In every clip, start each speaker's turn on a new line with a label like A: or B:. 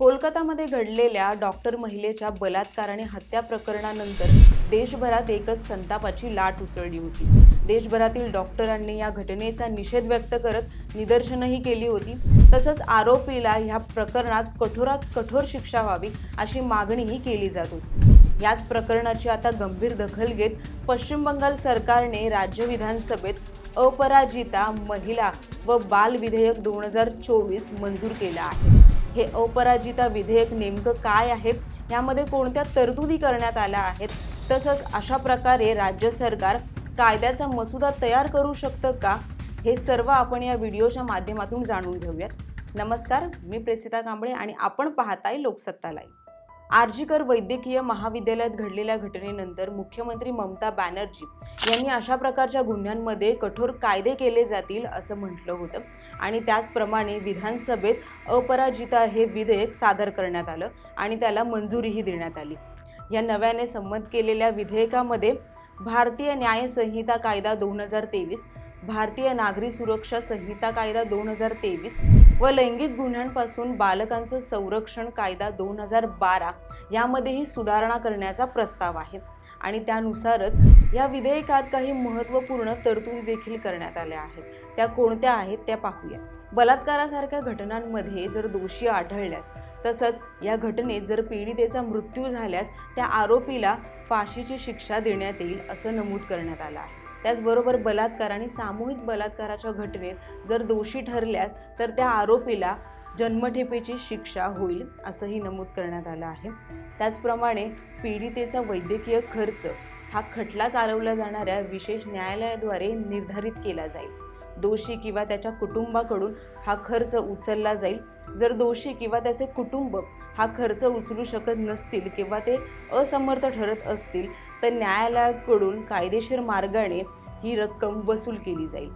A: कोलकातामध्ये घडलेल्या डॉक्टर महिलेच्या बलात्कार आणि हत्या प्रकरणानंतर देशभरात एकच संतापाची लाट उसळली होती. देशभरातील डॉक्टरांनी या घटनेचा निषेध व्यक्त करत निदर्शनही केली होती. तसंच आरोपीला ह्या प्रकरणात कठोरात कठोर शिक्षा व्हावी अशी मागणीही केली जात होती. याच प्रकरणाची आता गंभीर दखल घेत पश्चिम बंगाल सरकारने राज्य विधानसभेत अपराजिता महिला व बाल विधेयक दोन हजार चोवीस मंजूर केलं आहे. हे अपराजिता विधेयक नेमकं काय आहे? यामध्ये कोणत्या तरतुदी करण्यात आल्या आहेत? तसंच अशा प्रकारे राज्य सरकार कायद्याचा मसुदा तयार करू शकतं का? हे सर्व आपण या व्हिडिओच्या माध्यमातून जाणून घेऊयात. नमस्कार मी प्रेसिता कांबळे आणि आपण पाहताय लोकसत्ता लाईव्ह. आर्जीकर वैद्यकीय महाविद्यालयात घडलेल्या घटनेनंतर मुख्यमंत्री ममता बॅनर्जी यांनी अशा प्रकारच्या गुन्ह्यांमध्ये कठोर कायदे केले जातील असं म्हटलं होतं. आणि त्याचप्रमाणे विधानसभेत अपराजिता हे विधेयक सादर करण्यात आलं आणि त्याला मंजुरीही देण्यात आली. या नव्याने संमत केलेल्या विधेयकामध्ये भारतीय न्यायसंहिता कायदा दोन हजार तेवीस भारतीय नागरी सुरक्षा संहिता कायदा दोन हजार तेवीस व लैंगिक गुन्ह्यांपासून बालकांचं संरक्षण कायदा दोन हजार बारा यामध्येही सुधारणा करण्याचा प्रस्ताव आहे. आणि त्यानुसारच या विधेयकात काही महत्त्वपूर्ण तरतुदी देखील करण्यात आल्या आहेत. त्या कोणत्या आहेत त्या पाहूया. बलात्कारासारख्या घटनांमध्ये जर दोषी आढळल्यास तसंच या घटनेत जर पीडितेचा मृत्यू झाल्यास त्या आरोपीला फाशीची शिक्षा देण्यात येईल असं नमूद करण्यात आलं आहे. त्याचबरोबर बलात्कार आणि सामूहिक बलात्काराच्या घटनेत जर दोषी ठरल्यास तर त्या आरोपीला जन्मठेपेची शिक्षा होईल असंही नमूद करण्यात आलं आहे. त्याचप्रमाणे पीडितेचा वैद्यकीय खर्च हा खटला चालवला जाणाऱ्या विशेष न्यायालयाद्वारे निर्धारित केला जाईल. दोषी किंवा त्याच्या कुटुंबाकडून हा खर्च उचलला जाईल. जर दोषी किंवा त्याचे कुटुंब हा खर्च उचलू शकत नसतील किंवा ते असमर्थ ठरत असतील तर न्यायालयाकडून कायदेशीर मार्गाने ही रक्कम वसूल केली जाईल.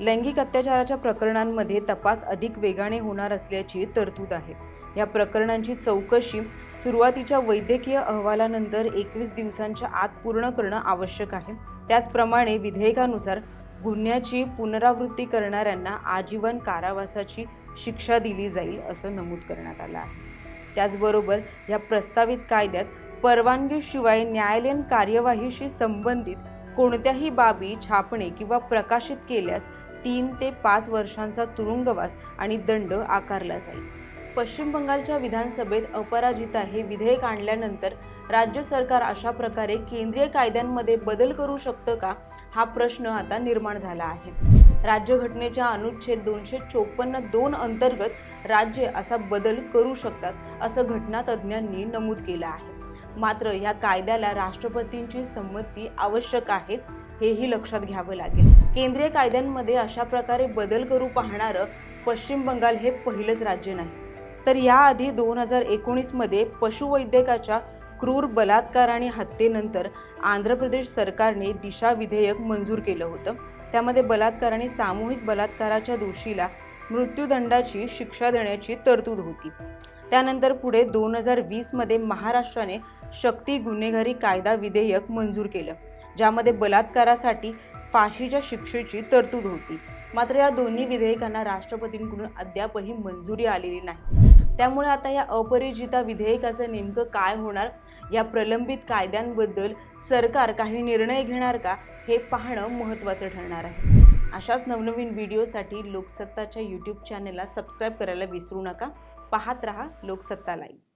A: लैंगिक अत्याचाराच्या प्रकरणांमध्ये तपास अधिक वेगाने होणार असल्याची तरतूद आहे. या प्रकरणांची चौकशी सुरुवातीच्या वैद्यकीय अहवालानंतर एकवीस दिवसांच्या आत पूर्ण करणं आवश्यक आहे. त्याचप्रमाणे विधेयकानुसार गुन्ह्याची पुनरावृत्ती करणाऱ्यांना आजीवन कारावासाची शिक्षा दिली जाईल असं नमूद करण्यात आलं आहे. त्याचबरोबर या प्रस्तावित कायद्यात परवानगीशिवाय न्यायालयीन कार्यवाहीशी संबंधित कोणत्याही बाबी छापणे किंवा प्रकाशित केल्यास तीन ते पाच वर्षांचा तुरुंगवास आणि दंड आकारला जाईल. पश्चिम बंगालच्या विधानसभेत अपराजिता हे विधेयक आणल्यानंतर राज्य सरकार अशा प्रकारे केंद्रीय कायद्यांमध्ये बदल करू शकतं का? हा प्रश्न आता निर्माण झाला आहे. राज्यघटनेच्या अनुच्छेद दोनशे चोपन्न दोन अंतर्गत राज्य असा बदल करू शकतात असं घटनातज्ञांनी नमूद केलं आहे. मात्र या कायद्याला राष्ट्रपतींची संमती आवश्यक आहे हेही लक्षात घ्यावं लागेल. केंद्रीय कायद्यांमध्ये अशा प्रकारे बदल करू पाहणारं पश्चिम बंगाल हे पहिलंच राज्य नाही. तर याआधी दोन हजार एकोणीसमध्ये पशुवैद्यकाच्या क्रूर बलात्कार आणि हत्येनंतर आंध्र प्रदेश सरकारने दिशा विधेयक मंजूर केलं होतं. त्यामध्ये बलात्कार आणि सामूहिक बलात्काराच्या दोषीला मृत्यूदंडाची शिक्षा देण्याची तरतूद होती. त्यानंतर पुढे दोन हजार वीसमध्ये महाराष्ट्राने शक्ती गुन्हेगारी कायदा विधेयक मंजूर केलं ज्यामध्ये बलात्कारासाठी फाशीच्या शिक्षेची तरतूद होती. मात्र या दोन्ही विधेयकांना राष्ट्रपतींकडून अद्यापही मंजुरी आलेली नाही. त्यामुळे आता या अपरिजिता विधेयकाचं नेमकं काय होणार? या प्रलंबित कायद्यांबद्दल सरकार काही निर्णय घेणार का? हे पाहणं महत्त्वाचं ठरणार आहे. अशाच नवनवीन व्हिडिओसाठी लोकसत्ताच्या यूट्यूब चॅनलला सबस्क्राईब करायला विसरू नका. पाहत रहा लोकसत्ता लाईव्ह